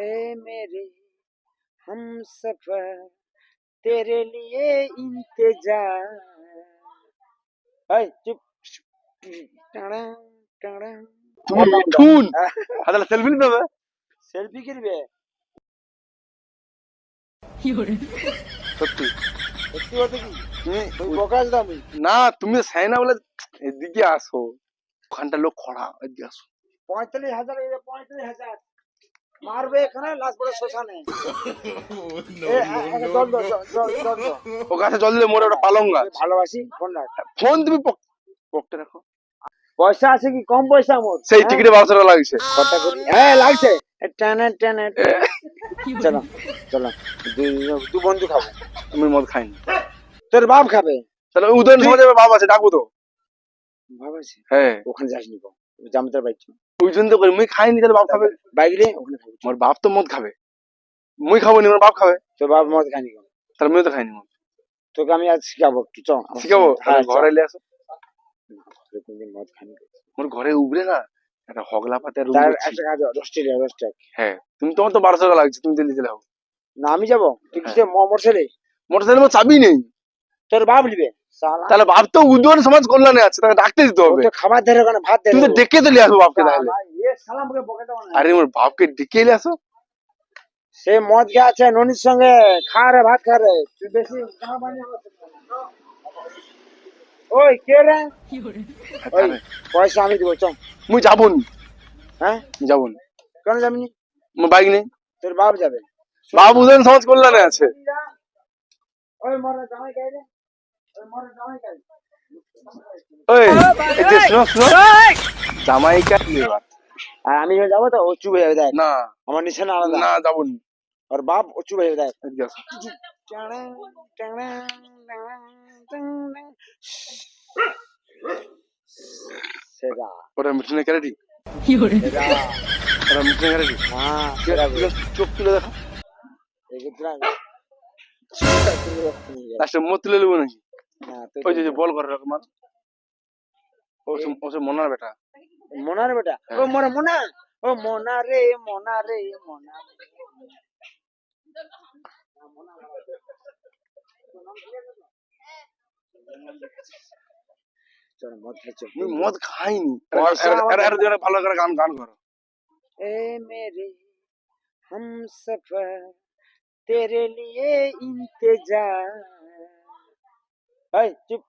ए मेरे हम सफर तेरे लिए इंतजार এই চুপ টাড়া টাড়া তুমি মিঠুন তাহলে সেলফি নিতে হবে সেলফি করবে সত্যি সত্যি বলতে কি তুমি তুমি বকাস দামি না তুমি সাইনা বলে এদিকে আসো ওখানটা লোক খড়া এদিকে আসো পঁয়তাল্লিশ হাজার এই যে পঁয়তাল্লিশ হাজার মারবে এখানে লাশ পরে শ্মশানে। জল দাও, জল, জল, জল ও গাছে জল দিলে মোরে ওটা পালং গাছ ভালোবাসি ফোন রাখ। ফোন তুমি পকেটে রাখো। পয়সা আছে কি? কম পয়সা আমার সেই টিকিটে বারোশো লাগছে। কথা করি? হ্যাঁ লাগছে। টানা টানা। চলো চলো। দু বন্ধু খাব। আমি মদ খাইনি। তোর বাপ খাবে? তাহলে উদয়ন সমাজে বাপ আছে ডাকবো তো। ভাবাছি হ্যাঁ। ওখানে যাস নি বাইক ওই জন্য তো করি মুই খাইনি তাহলে বাপ খাবে। ওখানে খাব। মোর বাপ তো মদ খাবে। মুই খাব নি মোর বাপ খাবে। তোর বাপ মদ খানি কেন? তাহলে মুই তো খাইনি মদ। তোকে আমি আজ শিখাবো একটু চ শিখাবো। হ্যাঁ ঘরে এলে আসো। কোনদিন মদ খানি মোর ঘরে উবরে না একটা হগলা পাতে রুম তার একটা কাজ দশ টাকা দশ টাকা। হ্যাঁ তুমি তোমার তো বারোশো টাকা লাগছে তুমি দিল্লি চলে না আমি যাব। তুই কিসে মোটর ছেলে? মোটর সাইকেল চাবি নেই। তোর বাপ নিবে? তাহলে বাপ তো উদয়ন সমাজ কল্যাণে আছে তাকে ডাকতে দিতে হবে। তো খাবার ধরে ওখানে ভাত তুমি তো ডেকে দিলে আসো বাপকে তাহলে। আরে মোর বাপকে ডেকে এলে আসো। সে মদ গে আছে ননির সঙ্গে খা রে ভাত খা রে। তুই বেশি। ওই কে রে? ওই পয়সা আমি দিব চল। মুই যাবুন হ্যাঁ? যাবুন কেন যাবি নি? মোর বাইক নেই। তোর বাপ যাবে। বাপ উদয়ন সমাজ কল্যাণে আছে। ওই মরে জামাই গাই রে? ওই! জামাইকা আর আমি যাব তো ও চুপ হয়ে যাবে না। আমার নিশানা আলাদা। না যাব নি। বাপ ও চুপ হয়ে যাবে দেখ। এদিকে আসো। সেটা ওটা মিঠুনে ক্যারেটি সেটা ওটা মিঠুনে ক্যারেটি হ্যাঁ চোখ তুলে দেখো। এক্ষেত্রে আমি লাস্টে মুখ তুলে নেব নাকি? ওই যে যে বল করে রাখো মার ও সে- ও সে মনার বেটা মোনা রে বেটা ও মোরা মোনা ও মোনা রে মোনা রে মোনা রে। চল মদ খাচ্ছি মুই মদ খাইনি পয়সা আরে- আরে- আমাদের- আরে আরে ভালো করে গান গান করো ए मेरे हम सफर तेरे लिए इंतजार ấy chụp